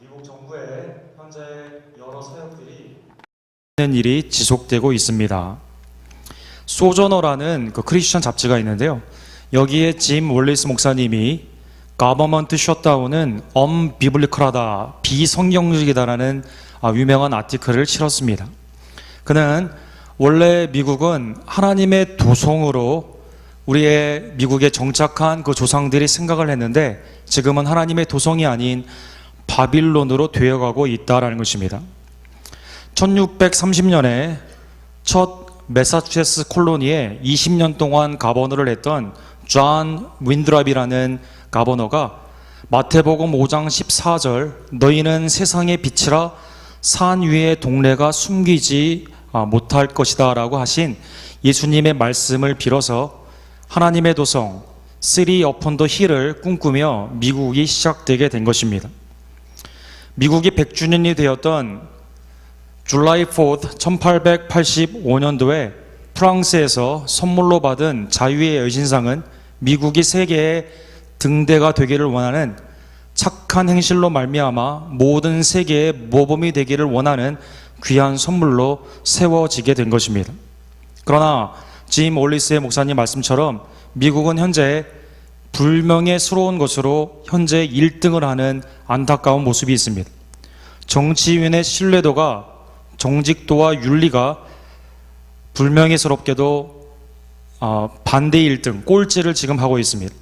미국 정부의 현재 여러 사역들이 있는 일이 지속되고 있습니다. 소저너라는 그 크리스천 잡지가 있는데요. 여기에 짐 월리스 목사님이 가버먼트 셧다운은 엄비블리컬하다, 비성경적이다라는 아, 유명한 아티클을 실었습니다. 그는 원래 미국은 하나님의 도성으로 우리의 미국에 정착한 그 조상들이 생각을 했는데 지금은 하나님의 도성이 아닌 바빌론으로 되어가고 있다라는 것입니다. 1630년에 첫 매사추세츠 콜로니에 20년 동안 가버너를 했던 존 윈드랍이라는 가버너가 마태복음 5장 14절 너희는 세상의 빛이라 산 위의 동네가 숨기지 아, 못할 것이다 라고 하신 예수님의 말씀을 빌어서 하나님의 도성 쓰리 어폰 더 힐을 꿈꾸며 미국이 시작되게 된 것입니다. 미국이 100주년이 되었던 줄라이 4th 1885년도에 프랑스에서 선물로 받은 자유의 여신상은 미국이 세계의 등대가 되기를 원하는 착한 행실로 말미암아 모든 세계의 모범이 되기를 원하는 귀한 선물로 세워지게 된 것입니다. 그러나 짐 올리스의 목사님 말씀처럼 미국은 현재 불명예스러운 것으로 현재 1등을 하는 안타까운 모습이 있습니다. 정치인의 신뢰도가 정직도와 윤리가 불명예스럽게도 어, 반대 1등, 꼴찌를 지금 하고 있습니다.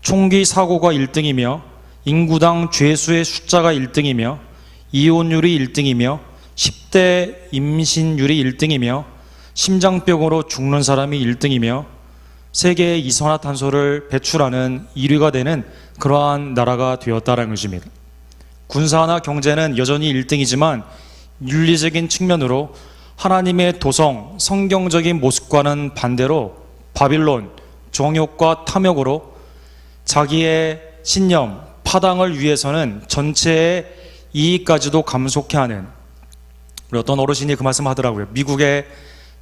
총기 사고가 1등이며 인구당 죄수의 숫자가 1등이며 이혼율이 1등이며 10대 임신율이 1등이며 심장병으로 죽는 사람이 1등이며 세계의 이산화탄소를 배출하는 1위가 되는 그러한 나라가 되었다는 것입니다. 군사나 경제는 여전히 1등이지만 윤리적인 측면으로 하나님의 도성, 성경적인 모습과는 반대로 바빌론, 정욕과 탐욕으로 자기의 신념, 파당을 위해서는 전체의 이익까지도 감속해 하는 어떤 어르신이 그 말씀 하더라고요. 미국에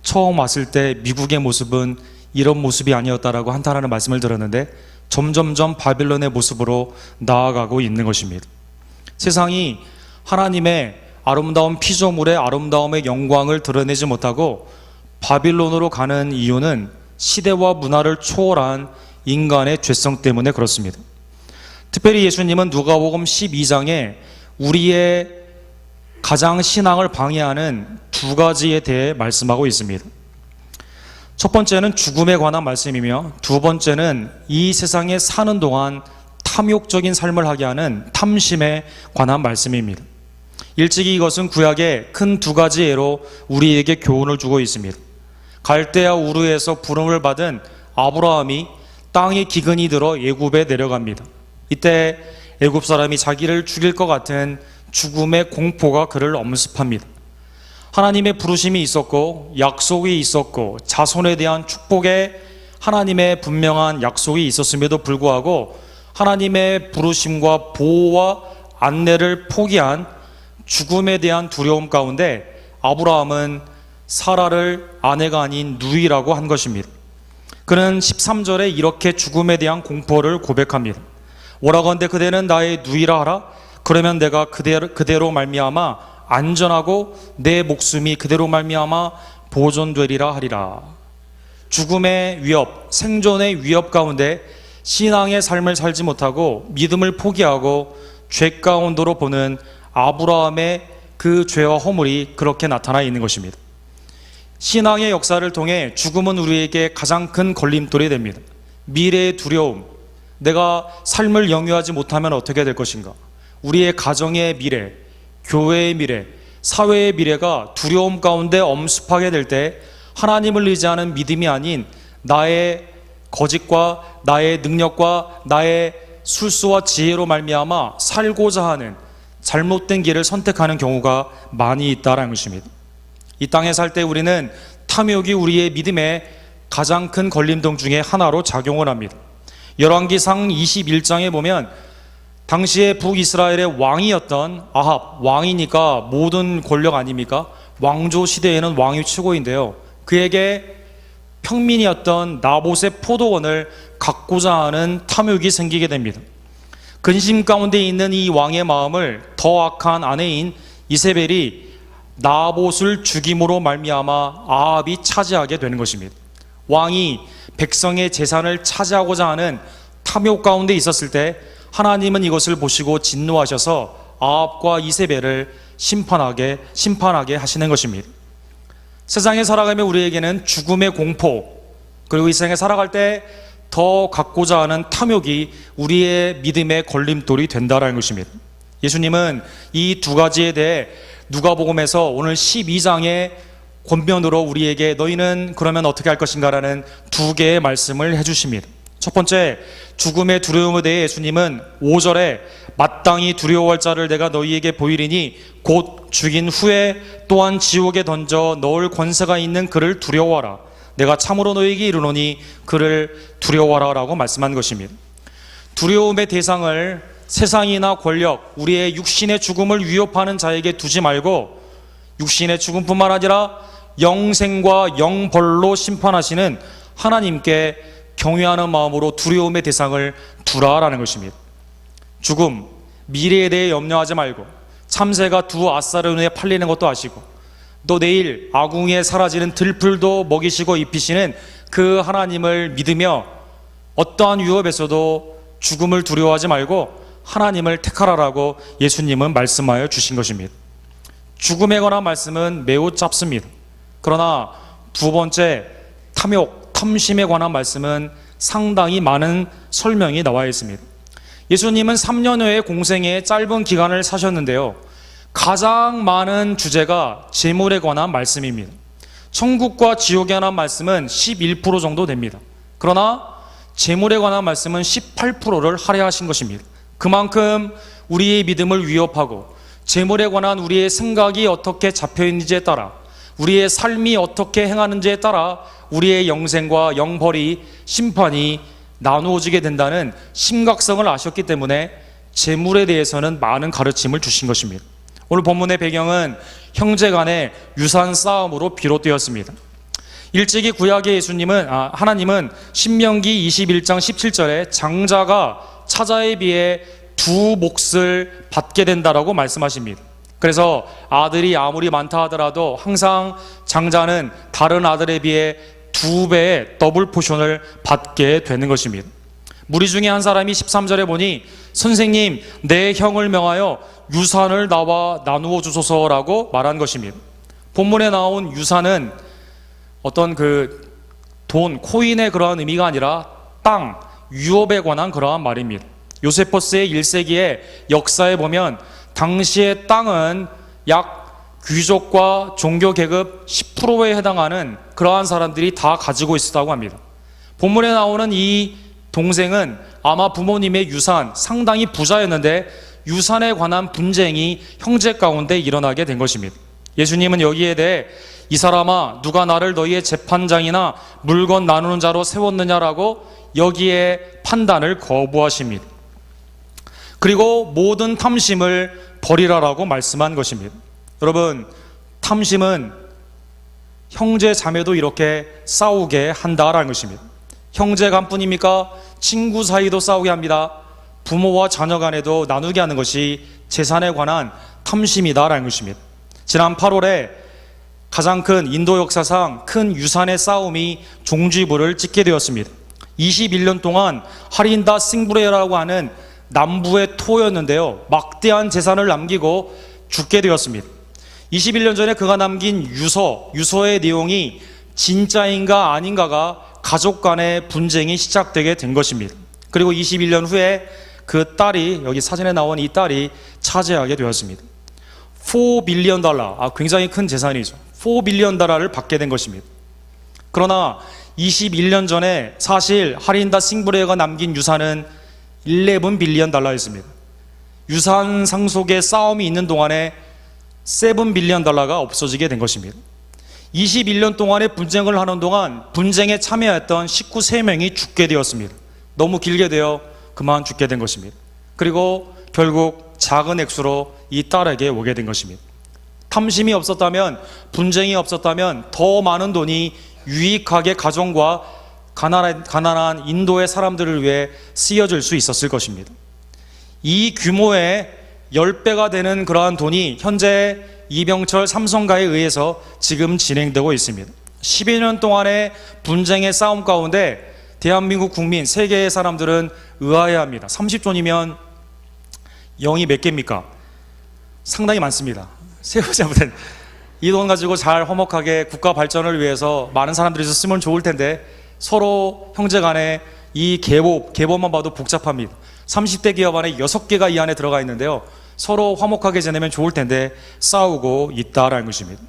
처음 왔을 때 미국의 모습은 이런 모습이 아니었다라고 한탄하는 말씀을 들었는데 점점점 바빌론의 모습으로 나아가고 있는 것입니다. 세상이 하나님의 아름다운 피조물의 아름다움의 영광을 드러내지 못하고 바빌론으로 가는 이유는 시대와 문화를 초월한 인간의 죄성 때문에 그렇습니다. 특별히 예수님은 누가복음 12장에 우리의 가장 신앙을 방해하는 두 가지에 대해 말씀하고 있습니다. 첫 번째는 죽음에 관한 말씀이며 두 번째는 이 세상에 사는 동안 탐욕적인 삶을 하게 하는 탐심에 관한 말씀입니다. 일찍이 이것은 구약의 큰 두 가지 예로 우리에게 교훈을 주고 있습니다. 갈대아 우르에서 부름을 받은 아브라함이 땅에 기근이 들어 예굽에 내려갑니다. 이때 애굽 사람이 자기를 죽일 것 같은 죽음의 공포가 그를 엄습합니다. 하나님의 부르심이 있었고 약속이 있었고 자손에 대한 축복의 하나님의 분명한 약속이 있었음에도 불구하고 하나님의 부르심과 보호와 안내를 포기한 죽음에 대한 두려움 가운데 아브라함은 사라를 아내가 아닌 누이라고 한 것입니다. 그는 13절에 이렇게 죽음에 대한 공포를 고백합니다. 오라건대 그대는 나의 누이라 하라. 그러면 내가 그대로, 그대로 말미암아 안전하고 내 목숨이 그대로 말미암아 보존되리라 하리라. 죽음의 위협, 생존의 위협 가운데 신앙의 삶을 살지 못하고 믿음을 포기하고 죄 가운데로 보는 아브라함의 그 죄와 허물이 그렇게 나타나 있는 것입니다. 신앙의 역사를 통해 죽음은 우리에게 가장 큰 걸림돌이 됩니다. 미래의 두려움, 내가 삶을 영위하지 못하면 어떻게 될 것인가? 우리의 가정의 미래, 교회의 미래, 사회의 미래가 두려움 가운데 엄습하게 될 때 하나님을 의지하는 믿음이 아닌 나의 거짓과 나의 능력과 나의 술수와 지혜로 말미암아 살고자 하는 잘못된 길을 선택하는 경우가 많이 있다라는 것입니다. 이 땅에 살 때 우리는 탐욕이 우리의 믿음의 가장 큰 걸림돌 중에 하나로 작용을 합니다. 열왕기상 21장에 보면 당시에 북이스라엘의 왕이었던 아합 왕이니까 모든 권력 아닙니까? 왕조 시대에는 왕이 최고인데요. 그에게 평민이었던 나봇의 포도원을 갖고자 하는 탐욕이 생기게 됩니다. 근심 가운데 있는 이 왕의 마음을 더더 악한 아내인 이세벨이 나봇을 죽임으로 말미암아 아합이 차지하게 되는 것입니다. 왕이 백성의 재산을 차지하고자 하는 탐욕 가운데 있었을 때 하나님은 이것을 보시고 진노하셔서 아합과 이세벨을 심판하게 심판하게 하시는 것입니다. 세상에 살아가며 우리에게는 죽음의 공포 그리고 이 세상에 살아갈 때 더 갖고자 하는 탐욕이 우리의 믿음의 걸림돌이 된다라는 것입니다. 예수님은 이 두 가지에 대해 누가복음에서 오늘 12장의 권면으로 우리에게 너희는 그러면 어떻게 할 것인가라는 두 개의 말씀을 해 주십니다. 첫 번째 죽음의 두려움에 대해 예수님은 5절에 마땅히 두려워할 자를 내가 너희에게 보이리니 곧 죽인 후에 또한 지옥에 던져 넣을 권세가 있는 그를 두려워하라. 내가 참으로 너희에게 이르노니 그를 두려워하라 라고 말씀한 것입니다. 두려움의 대상을 세상이나 권력, 우리의 육신의 죽음을 위협하는 자에게 두지 말고 육신의 죽음뿐만 아니라 영생과 영벌로 심판하시는 하나님께 경외하는 마음으로 두려움의 대상을 두라라는 것입니다. 죽음, 미래에 대해 염려하지 말고 참새가 두 아싸를 눈에 팔리는 것도 아시고 또 내일 아궁이에 사라지는 들풀도 먹이시고 입히시는 그 하나님을 믿으며 어떠한 위협에서도 죽음을 두려워하지 말고 하나님을 택하라라고 예수님은 말씀하여 주신 것입니다. 죽음에 관한 말씀은 매우 짧습니다. 그러나 두 번째 탐욕, 탐심에 관한 말씀은 상당히 많은 설명이 나와 있습니다. 예수님은 3년여의 공생의 짧은 기간을 사셨는데요. 가장 많은 주제가 재물에 관한 말씀입니다. 천국과 지옥에 관한 말씀은 11% 정도 됩니다. 그러나 재물에 관한 말씀은 18%를 할애하신 것입니다. 그만큼 우리의 믿음을 위협하고 재물에 관한 우리의 생각이 어떻게 잡혀 있는지에 따라 우리의 삶이 어떻게 행하는지에 따라 우리의 영생과 영벌이 심판이 나누어지게 된다는 심각성을 아셨기 때문에 재물에 대해서는 많은 가르침을 주신 것입니다. 오늘 본문의 배경은 형제 간의 유산 싸움으로 비롯되었습니다. 일찍이 구약의 예수님은 아, 하나님은 신명기 21장 17절에 장자가 차자에 비해 두 몫을 받게 된다라고 말씀하십니다. 그래서 아들이 아무리 많다 하더라도 항상 장자는 다른 아들에 비해 두 배의 더블 포션을 받게 되는 것입니다. 무리 중에 한 사람이 13절에 보니 선생님 내 형을 명하여 유산을 나와 나누어 주소서라고 말한 것입니다. 본문에 나온 유산은 어떤 그 돈, 코인의 그러한 의미가 아니라 땅, 유업에 관한 그러한 말입니다. 요세퍼스의 1세기의 역사에 보면 당시의 땅은 약 귀족과 종교 계급 10%에 해당하는 그러한 사람들이 다 가지고 있었다고 합니다. 본문에 나오는 이 동생은 아마 부모님의 유산 상당히 부자였는데 유산에 관한 분쟁이 형제 가운데 일어나게 된 것입니다. 예수님은 여기에 대해 이 사람아 누가 나를 너희의 재판장이나 물건 나누는 자로 세웠느냐라고 여기에 판단을 거부하십니다. 그리고 모든 탐심을 버리라라고 말씀한 것입니다. 여러분, 탐심은 형제 자매도 이렇게 싸우게 한다라는 것입니다. 형제 간뿐입니까? 친구 사이도 싸우게 합니다. 부모와 자녀 간에도 나누게 하는 것이 재산에 관한 탐심이다라는 것입니다. 지난 8월에 가장 큰 인도 역사상 큰 유산의 싸움이 종지부를 찍게 되었습니다. 21년 동안 하린다 싱브레라고 하는 남부의 토였는데요. 막대한 재산을 남기고 죽게 되었습니다. 21년 전에 그가 남긴 유서, 유서의 내용이 진짜인가 아닌가가 가족 간의 분쟁이 시작되게 된 것입니다. 그리고 21년 후에 그 딸이 여기 사진에 나온 이 딸이 차지하게 되었습니다. 4 빌리언 달러, 아, 굉장히 큰 재산이죠. 4 빌리언 달러를 받게 된 것입니다. 그러나 21년 전에 사실 하린다 싱브레가 남긴 유산은 11 빌리언 달러였습니다. 유산 상속의 싸움이 있는 동안에 7 빌리언 달러가 없어지게 된 것입니다. 21년 동안의 분쟁을 하는 동안 분쟁에 참여했던 식구 3명이 죽게 되었습니다. 너무 길게 되어 그만 죽게 된 것입니다. 그리고 결국 작은 액수로 이 딸에게 오게 된 것입니다. 탐심이 없었다면 분쟁이 없었다면 더 많은 돈이 유익하게 가정과 가난한, 가난한 인도의 사람들을 위해 쓰여질 수 있었을 것입니다. 이 규모의 10배가 되는 그러한 돈이 현재 이병철 삼성가에 의해서 지금 진행되고 있습니다. 12년 년 동안의 분쟁의 싸움 가운데 대한민국 국민 세계의 사람들은 의아해합니다. 30조이면 0이 몇 개입니까? 상당히 많습니다. 세우지 못한 이돈 가지고 잘 허먹하게 국가 발전을 위해서 많은 사람들이 쓰면 좋을 텐데 서로 형제 간에 이 계보 계보만 봐도 복잡합니다. 30대 기업 안에 6개가 이 안에 들어가 있는데요. 서로 화목하게 지내면 좋을 텐데 싸우고 있다라는 것입니다.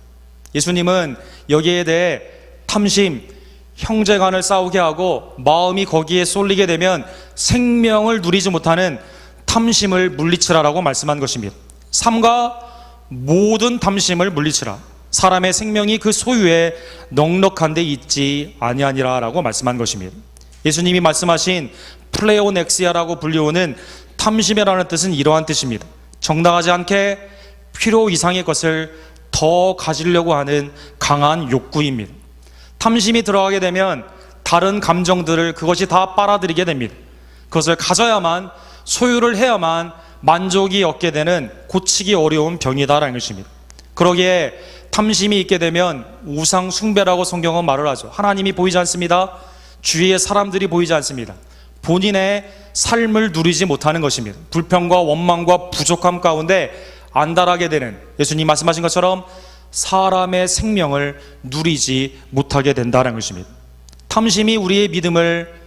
예수님은 여기에 대해 탐심, 형제 간을 싸우게 하고 마음이 거기에 쏠리게 되면 생명을 누리지 못하는 탐심을 물리치라라고 말씀한 것입니다. 삼가 모든 탐심을 물리치라. 사람의 생명이 그 소유에 넉넉한 데 있지 아니하니라라고 말씀한 것입니다. 예수님이 말씀하신 플레오넥시아라고 불리우는 탐심이라는 뜻은 이러한 뜻입니다. 정당하지 않게 필요 이상의 것을 더 가지려고 하는 강한 욕구입니다. 탐심이 들어가게 되면 다른 감정들을 그것이 다 빨아들이게 됩니다. 그것을 가져야만 소유를 해야만 만족이 얻게 되는 고치기 어려운 병이다라는 것입니다. 그러기에 탐심이 있게 되면 우상 숭배라고 성경은 말을 하죠. 하나님이 보이지 않습니다. 주위의 사람들이 보이지 않습니다. 본인의 삶을 누리지 못하는 것입니다. 불평과 원망과 부족함 가운데 안달하게 되는 예수님 말씀하신 것처럼 사람의 생명을 누리지 못하게 된다는 것입니다. 탐심이 우리의 믿음을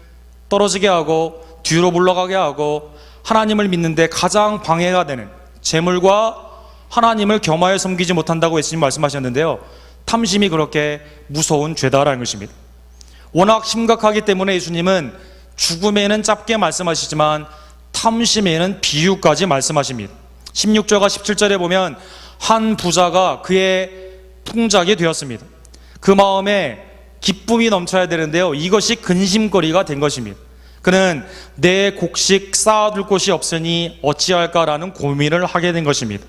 떨어지게 하고 뒤로 물러가게 하고 하나님을 믿는데 가장 방해가 되는 재물과 하나님을 겸하여 섬기지 못한다고 예수님 말씀하셨는데요. 탐심이 그렇게 무서운 죄다라는 것입니다. 워낙 심각하기 때문에 예수님은 죽음에는 짧게 말씀하시지만 탐심에는 비유까지 말씀하십니다. 16절과 17절에 보면 한 부자가 그의 풍작이 되었습니다. 그 마음에 기쁨이 넘쳐야 되는데요. 이것이 근심거리가 된 것입니다. 그는 내 곡식 쌓아둘 곳이 없으니 어찌할까라는 고민을 하게 된 것입니다.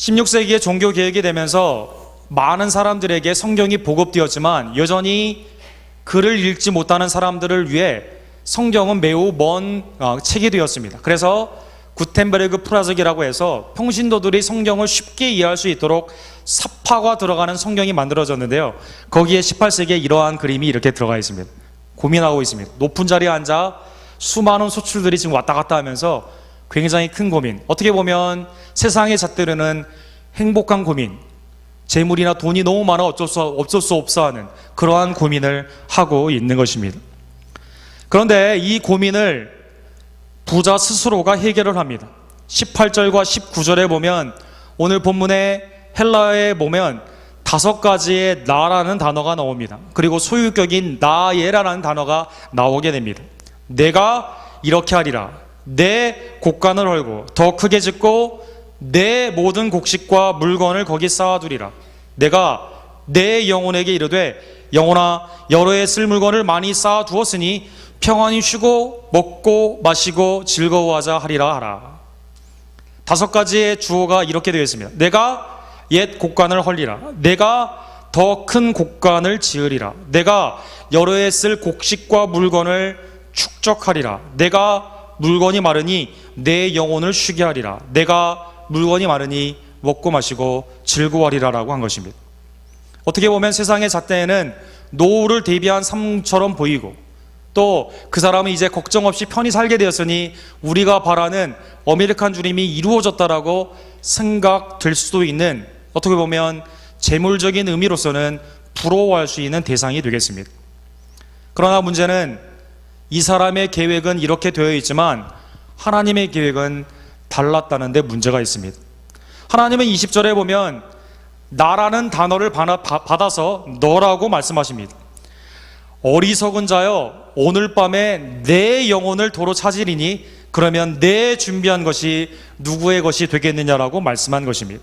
16세기에 종교 개혁이 되면서 많은 사람들에게 성경이 보급되었지만 여전히 글을 읽지 못하는 사람들을 위해 성경은 매우 먼 어, 책이 되었습니다. 그래서 구텐베르그 프라적이라고 해서 평신도들이 성경을 쉽게 이해할 수 있도록 삽화가 들어가는 성경이 만들어졌는데요. 거기에 18세기에 이러한 그림이 이렇게 들어가 있습니다. 고민하고 있습니다. 높은 자리에 앉아 수많은 소출들이 지금 왔다 갔다 하면서 굉장히 큰 고민. 어떻게 보면 세상의 잣대로는 행복한 고민, 재물이나 돈이 너무 많아 어쩔 수, 어쩔 수 없어 하는 그러한 고민을 하고 있는 것입니다. 그런데 이 고민을 부자 스스로가 해결을 합니다. 18절과 19절에 보면 오늘 본문에 헬라에 보면 다섯 가지의 나라는 단어가 나옵니다. 그리고 소유격인 나예라는 단어가 나오게 됩니다. 내가 이렇게 하리라. 내 곡간을 헐고 더 크게 짓고 내 모든 곡식과 물건을 거기 쌓아두리라. 내가 내 영혼에게 이르되 영혼아 여러 해 쓸 물건을 많이 쌓아 두었으니 평안히 쉬고 먹고 마시고 즐거워하자 하리라 하라. 다섯 가지의 주어가 이렇게 되어 있습니다. 내가 옛 곡간을 헐리라. 내가 더 큰 곡간을 지으리라. 내가 여러 해 쓸 곡식과 물건을 축적하리라. 내가 물건이 마르니 내 영혼을 쉬게 하리라. 내가 물건이 마르니 먹고 마시고 즐거워하리라라고 한 것입니다. 어떻게 보면 세상의 잣대에는 노후를 대비한 삶처럼 보이고 또 그 사람은 이제 걱정 없이 편히 살게 되었으니 우리가 바라는 어메리칸 주님이 이루어졌다라고 생각될 수도 있는 어떻게 보면 재물적인 의미로서는 부러워할 수 있는 대상이 되겠습니다. 그러나 문제는 이 사람의 계획은 이렇게 되어 있지만 하나님의 계획은 달랐다는 데 문제가 있습니다. 하나님은 20절에 보면 나라는 단어를 받아서 너라고 말씀하십니다. 어리석은 자여 오늘 밤에 내 영혼을 도로 찾으리니 그러면 내 준비한 것이 누구의 것이 되겠느냐라고 말씀한 것입니다.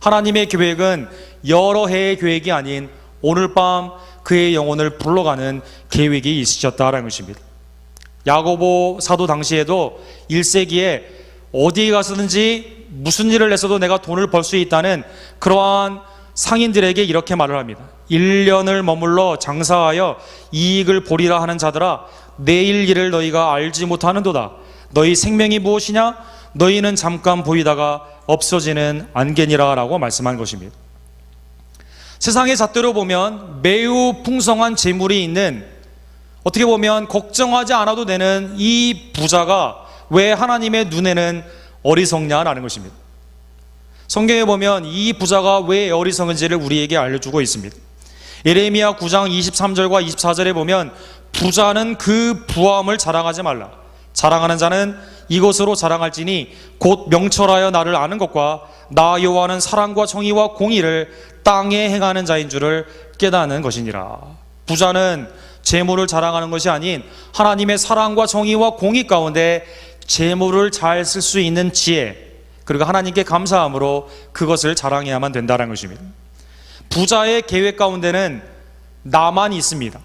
하나님의 계획은 여러 해의 계획이 아닌 오늘 밤 그의 영혼을 불러가는 계획이 있으셨다라는 것입니다. 야고보 사도 당시에도 1세기에 어디에 가서든지 무슨 일을 해서도 내가 돈을 벌 수 있다는 그러한 상인들에게 이렇게 말을 합니다. 1년을 머물러 장사하여 이익을 보리라 하는 자들아 내일 일을 너희가 알지 못하는도다. 너희 생명이 무엇이냐? 너희는 잠깐 보이다가 없어지는 안개니라라고 말씀한 것입니다. 세상의 잣대로 보면 매우 풍성한 재물이 있는 어떻게 보면 걱정하지 않아도 되는 이 부자가 왜 하나님의 눈에는 어리석냐라는 것입니다. 성경에 보면 이 부자가 왜 어리석은지를 우리에게 알려주고 있습니다. 예레미야 9장 23절과 24절에 보면 부자는 그 부함을 자랑하지 말라. 자랑하는 자는 이것으로 자랑할지니 곧 명철하여 나를 아는 것과 나 여호와는 사랑과 정의와 공의를 땅에 행하는 자인 줄을 깨닫는 것이니라. 부자는 재물을 자랑하는 것이 아닌 하나님의 사랑과 정의와 공의 가운데 재물을 잘 쓸 수 있는 지혜 그리고 하나님께 감사함으로 그것을 자랑해야만 된다는 것입니다. 부자의 계획 가운데는 나만 있습니다.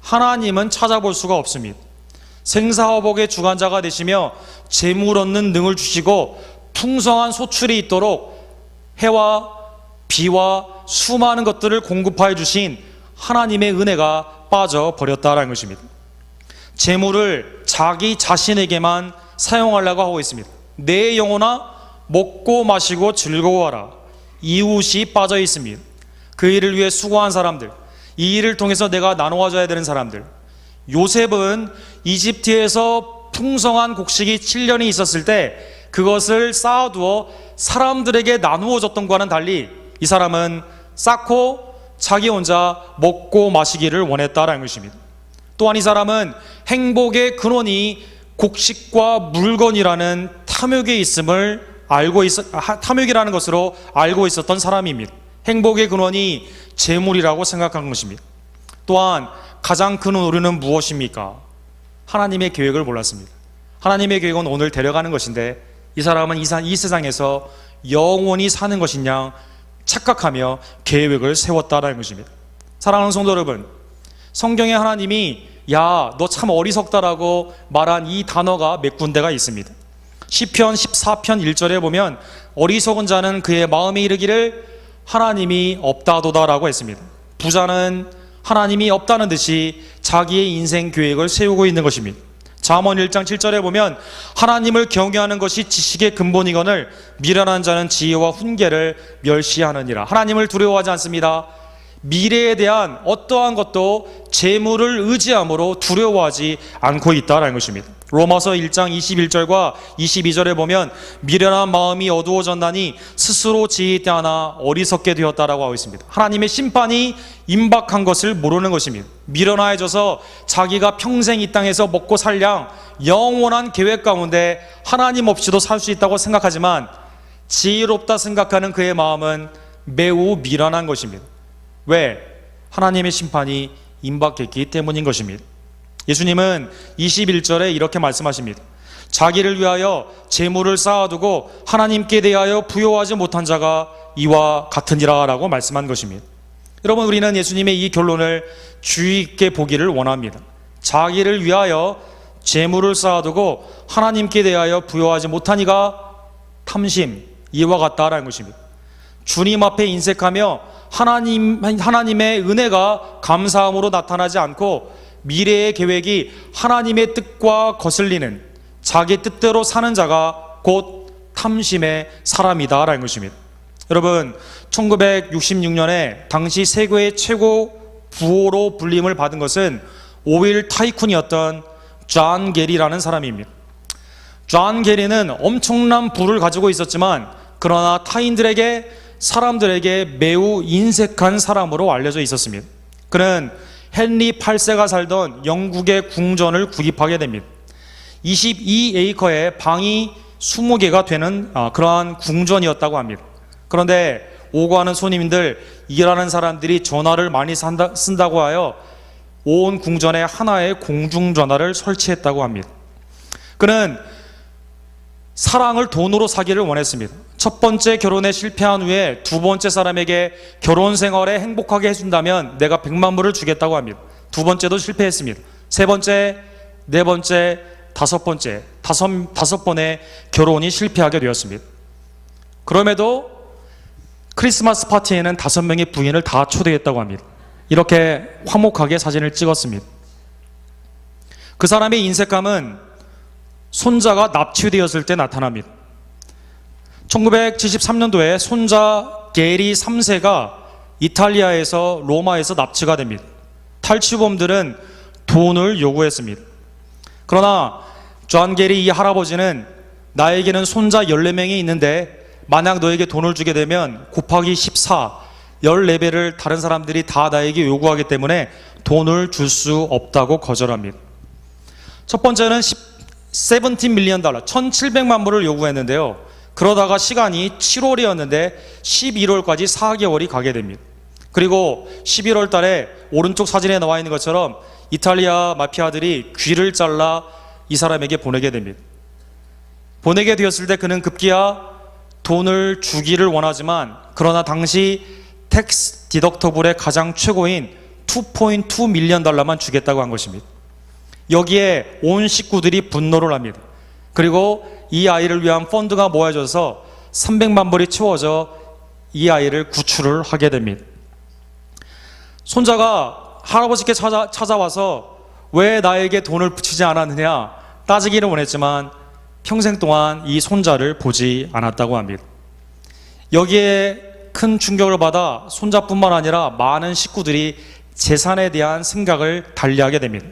하나님은 찾아볼 수가 없습니다. 생사화복의 주관자가 되시며 재물 얻는 능을 주시고 풍성한 소출이 있도록 해와 비와 수많은 것들을 공급하여 주신 하나님의 은혜가 빠져 버렸다라는 것입니다. 재물을 자기 자신에게만 사용하려고 하고 있습니다. 내 영혼아 먹고 마시고 즐거워하라. 이웃이 빠져 있습니다. 그 일을 위해 수고한 사람들, 이 일을 통해서 내가 나누어줘야 되는 사람들. 요셉은 이집트에서 풍성한 곡식이 7년이 있었을 때 그것을 쌓아두어 사람들에게 나누어 줬던과는 달리 이 사람은 쌓고 자기 혼자 먹고 마시기를 원했다라는 것입니다. 또한 이 사람은 행복의 근원이 곡식과 물건이라는 탐욕에 있음을 알고 있 탐욕이라는 것으로 알고 있었던 사람입니다. 행복의 근원이 재물이라고 생각한 것입니다. 또한 가장 큰 오류는 무엇입니까? 하나님의 계획을 몰랐습니다. 하나님의 계획은 오늘 데려가는 것인데 이 사람은 이, 사, 이 세상에서 영원히 사는 것이냐 착각하며 계획을 세웠다라는 것입니다. 사랑하는 성도 여러분, 성경에 하나님이 야, 너 참 어리석다라고 말한 이 단어가 몇 군데가 있습니다. 시편 14편 1절에 보면 어리석은 자는 그의 마음에 이르기를 하나님이 없다도다라고 했습니다. 부자는 하나님이 없다는 듯이 자기의 인생 계획을 세우고 있는 것입니다. 잠언 1장 7절에 보면 하나님을 경외하는 것이 지식의 근본이거늘 미련한 자는 지혜와 훈계를 멸시하느니라. 하나님을 두려워하지 않습니다. 미래에 대한 어떠한 것도 재물을 의지함으로 두려워하지 않고 있다라는 것입니다. 로마서 1장 21절과 22절에 보면 미련한 마음이 어두워졌나니 스스로 지혜에 하나 어리석게 되었다라고 하고 있습니다. 하나님의 심판이 임박한 것을 모르는 것입니다. 미련하여져서 자기가 평생 이 땅에서 먹고 살량 영원한 계획 가운데 하나님 없이도 살 수 있다고 생각하지만 지혜롭다 생각하는 그의 마음은 매우 미련한 것입니다. 왜? 하나님의 심판이 임박했기 때문인 것입니다. 예수님은 21절에 이렇게 말씀하십니다. 자기를 위하여 재물을 쌓아두고 하나님께 대하여 부여하지 못한 자가 이와 같으니라 라고 말씀한 것입니다. 여러분 우리는 예수님의 이 결론을 주의 있게 보기를 원합니다. 자기를 위하여 재물을 쌓아두고 하나님께 대하여 부여하지 못하니가 탐심 이와 같다라는 것입니다. 주님 앞에 인색하며 하나님 하나님의 은혜가 감사함으로 나타나지 않고 미래의 계획이 하나님의 뜻과 거슬리는 자기 뜻대로 사는 자가 곧 탐심의 사람이다 라는 것입니다. 여러분 1966년에 당시 세계의 최고 부호로 불림을 받은 것은 오일 타이쿤이었던 존 게리라는 사람입니다. 존 게리는 엄청난 부를 가지고 있었지만 그러나 타인들에게 사람들에게 매우 인색한 사람으로 알려져 있었습니다. 그는 헨리 8세가 살던 영국의 궁전을 구입하게 됩니다. 22에이커의 방이 20개가 되는 아, 그러한 궁전이었다고 합니다. 그런데 오고 하는 손님들, 일하는 사람들이 전화를 많이 산다, 쓴다고 하여 온 궁전에 하나의 공중전화를 설치했다고 합니다. 그는 사랑을 돈으로 사기를 원했습니다. 첫 번째 결혼에 실패한 후에 두 번째 사람에게 결혼 생활에 행복하게 해준다면 내가 백만 불을 주겠다고 합니다. 두 번째도 실패했습니다. 세 번째, 네 번째, 다섯 번째, 다섯, 다섯 번의 결혼이 실패하게 되었습니다. 그럼에도 크리스마스 파티에는 다섯 명의 부인을 다 초대했다고 합니다. 이렇게 화목하게 사진을 찍었습니다. 그 사람의 인색감은 손자가 납치되었을 때 나타납니다. 1973년도에 손자 게리 3세가 이탈리아에서 로마에서 납치가 됩니다. 탈취범들은 돈을 요구했습니다. 그러나 존 게리 이 할아버지는 나에게는 손자 14명이 있는데 만약 너에게 돈을 주게 되면 곱하기 14, 14배를 다른 사람들이 다 나에게 요구하기 때문에 돈을 줄 수 없다고 거절합니다. 첫 번째는 17 밀리언 달러, 1700만 불을 요구했는데요. 그러다가 시간이 7월이었는데 11월까지 4개월이 가게 됩니다. 그리고 11월 달에 오른쪽 사진에 나와 있는 것처럼 이탈리아 마피아들이 귀를 잘라 이 사람에게 보내게 됩니다. 보내게 되었을 때 그는 급기야 돈을 주기를 원하지만 그러나 당시 텍스 디덕터블의 가장 최고인 2.2 밀리언 달러만 주겠다고 한 것입니다. 여기에 온 식구들이 분노를 합니다. 그리고 이 아이를 위한 펀드가 모아져서 300만 불이 채워져 이 아이를 구출을 하게 됩니다. 손자가 할아버지께 찾아, 찾아와서 왜 나에게 돈을 붙이지 않았느냐 따지기를 원했지만 평생 동안 이 손자를 보지 않았다고 합니다. 여기에 큰 충격을 받아 손자뿐만 아니라 많은 식구들이 재산에 대한 생각을 달리하게 됩니다.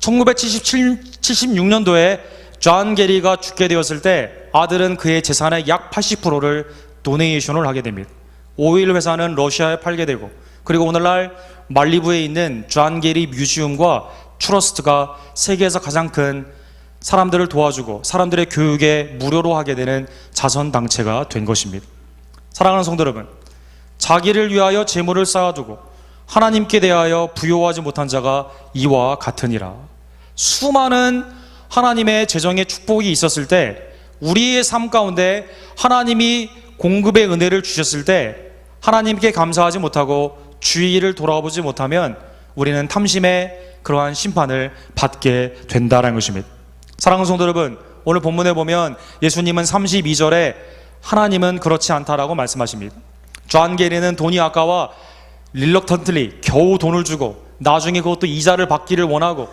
1977, 76년도에 존 게리가 죽게 되었을 때 아들은 그의 재산의 약 80%를 도네이션을 하게 됩니다. 오일 회사는 러시아에 팔게 되고 그리고 오늘날 말리부에 있는 존 게리 뮤지엄과 트러스트가 세계에서 가장 큰 사람들을 도와주고 사람들의 교육에 무료로 하게 되는 자선 단체가 된 것입니다. 사랑하는 성도 여러분, 자기를 위하여 재물을 쌓아두고 하나님께 대하여 부요하지 못한 자가 이와 같으니라. 수많은 하나님의 재정의 축복이 있었을 때 우리의 삶 가운데 하나님이 공급의 은혜를 주셨을 때 하나님께 감사하지 못하고 주의를 돌아보지 못하면 우리는 탐심의 그러한 심판을 받게 된다는 것입니다. 사랑하는 성도 여러분, 오늘 본문에 보면 예수님은 32절에 하나님은 그렇지 않다라고 말씀하십니다. 존 게리는 돈이 아까워 릴럭턴틀리 겨우 돈을 주고 나중에 그것도 이자를 받기를 원하고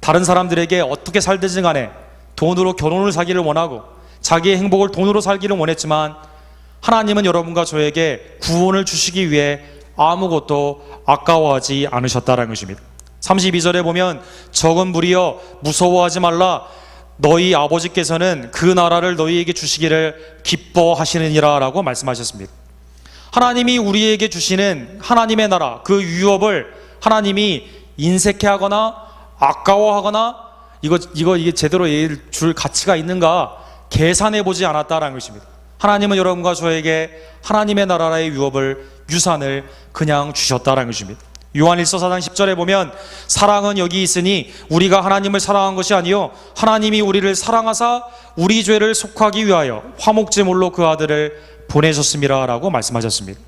다른 사람들에게 어떻게 살든지 간에 돈으로 결혼을 사기를 원하고 자기의 행복을 돈으로 살기를 원했지만 하나님은 여러분과 저에게 구원을 주시기 위해 아무것도 아까워하지 않으셨다라는 것입니다. 32절에 보면 적은 무리여 무서워하지 말라 너희 아버지께서는 그 나라를 너희에게 주시기를 기뻐하시느니라라고 말씀하셨습니다. 하나님이 우리에게 주시는 하나님의 나라 그 유업을 하나님이 인색해 하거나 아까워하거나 이거 이거 이게 제대로 줄 가치가 있는가 계산해 보지 않았다라는 것입니다. 하나님은 여러분과 저에게 하나님의 나라의 유업을 유산을 그냥 주셨다라는 것입니다. 요한일서 4장 10절에 보면 사랑은 여기 있으니 우리가 하나님을 사랑한 것이 아니요 하나님이 우리를 사랑하사 우리 죄를 속하기 위하여 화목제물로 그 아들을 보내셨음이라라고 말씀하셨습니다.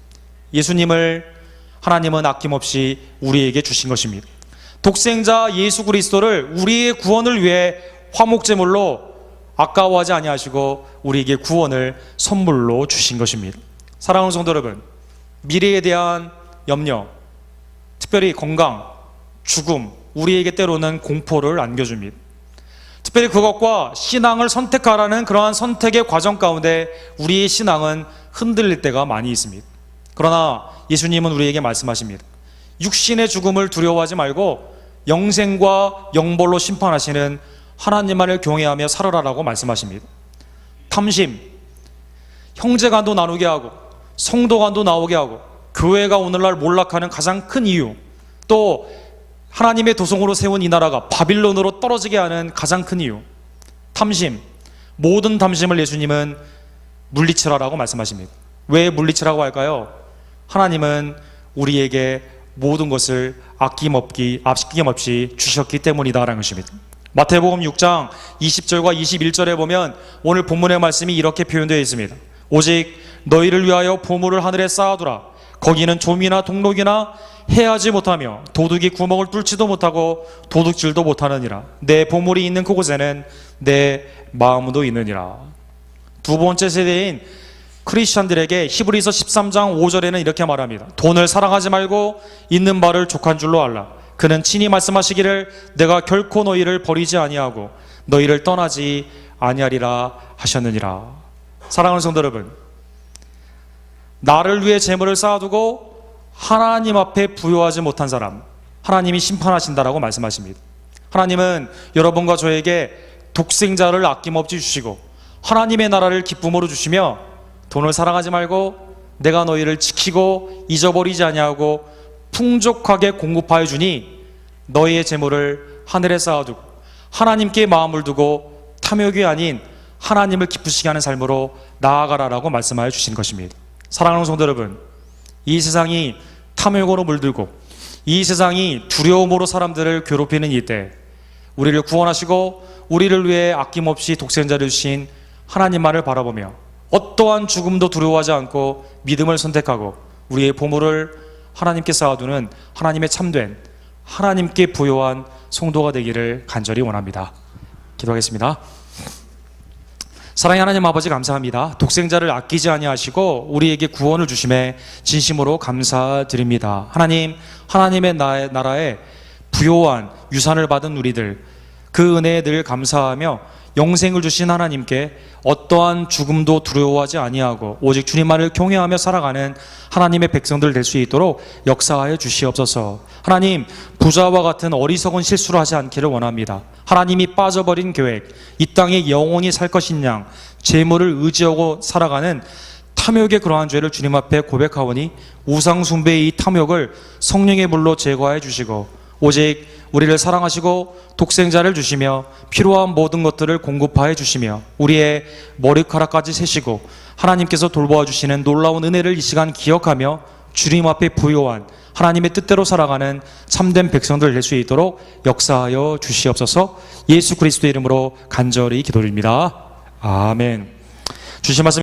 예수님을 하나님은 아낌없이 우리에게 주신 것입니다. 독생자 예수 그리스도를 우리의 구원을 위해 화목제물로 아까워하지 아니하시고 우리에게 구원을 선물로 주신 것입니다. 사랑하는 성도 여러분, 미래에 대한 염려, 특별히 건강, 죽음, 우리에게 때로는 공포를 안겨줍니다. 특별히 그것과 신앙을 선택하라는 그러한 선택의 과정 가운데 우리의 신앙은 흔들릴 때가 많이 있습니다. 그러나 예수님은 우리에게 말씀하십니다. 육신의 죽음을 두려워하지 말고 영생과 영벌로 심판하시는 하나님만을 경외하며 살아라라고 말씀하십니다. 탐심, 형제간도 나누게 하고 성도간도 나오게 하고 교회가 오늘날 몰락하는 가장 큰 이유 또 하나님의 도성으로 세운 이 나라가 바빌론으로 떨어지게 하는 가장 큰 이유 탐심 모든 탐심을 예수님은 물리치라라고 말씀하십니다. 왜 물리치라고 할까요? 하나님은 우리에게 모든 것을 아낌없기 아낌없이 주셨기 때문이다라는 것입니다. 마태복음 6장 20절과 21절에 보면 오늘 본문의 말씀이 이렇게 표현되어 있습니다. 오직 너희를 위하여 보물을 하늘에 쌓아두라. 거기는 좀이나 동록이나 해하지 못하며 도둑이 구멍을 뚫지도 못하고 도둑질도 못하느니라. 내 보물이 있는 그곳에는 내 마음도 있느니라. 두 번째 세대인 크리스천들에게 히브리서 13장 5절에는 이렇게 말합니다. 돈을 사랑하지 말고 있는 바를 족한 줄로 알라. 그는 친히 말씀하시기를 내가 결코 너희를 버리지 아니하고 너희를 떠나지 아니하리라 하셨느니라. 사랑하는 성도 여러분, 나를 위해 재물을 쌓아두고 하나님 앞에 부여하지 못한 사람, 하나님이 심판하신다라고 말씀하십니다. 하나님은 여러분과 저에게 독생자를 아낌없이 주시고 하나님의 나라를 기쁨으로 주시며 돈을 사랑하지 말고 내가 너희를 지키고 잊어버리지 아니하고 풍족하게 공급하여 주니 너희의 재물을 하늘에 쌓아두고 하나님께 마음을 두고 탐욕이 아닌 하나님을 기쁘시게 하는 삶으로 나아가라라고 말씀하여 주신 것입니다. 사랑하는 성도 여러분, 이 세상이 탐욕으로 물들고 이 세상이 두려움으로 사람들을 괴롭히는 이때 우리를 구원하시고 우리를 위해 아낌없이 독생자를 주신 하나님만을 바라보며 어떠한 죽음도 두려워하지 않고 믿음을 선택하고 우리의 보물을 하나님께 쌓아두는 하나님의 참된 하나님께 부여한 성도가 되기를 간절히 원합니다. 기도하겠습니다. 사랑의 하나님 아버지 감사합니다. 독생자를 아끼지 아니하시고 우리에게 구원을 주심에 진심으로 감사드립니다. 하나님, 하나님의 나- 나라에 부요한 유산을 받은 우리들 그 은혜에 늘 감사하며 영생을 주신 하나님께 어떠한 죽음도 두려워하지 아니하고 오직 주님만을 경외하며 살아가는 하나님의 백성들 될 수 있도록 역사하여 주시옵소서. 하나님 부자와 같은 어리석은 실수를 하지 않기를 원합니다. 하나님이 빠져버린 계획, 이 땅에 영원히 살 것인 양, 재물을 의지하고 살아가는 탐욕의 그러한 죄를 주님 앞에 고백하오니 우상 숭배의 이 탐욕을 성령의 불로 제거해 주시고 오직 우리를 사랑하시고 독생자를 주시며 필요한 모든 것들을 공급하여 주시며 우리의 머리카락까지 세시고 하나님께서 돌보아 주시는 놀라운 은혜를 이 시간 기억하며 주님 앞에 부요한 하나님의 뜻대로 살아가는 참된 백성들 될 수 있도록 역사하여 주시옵소서 예수 그리스도의 이름으로 간절히 기도드립니다. 아멘. 주신 말씀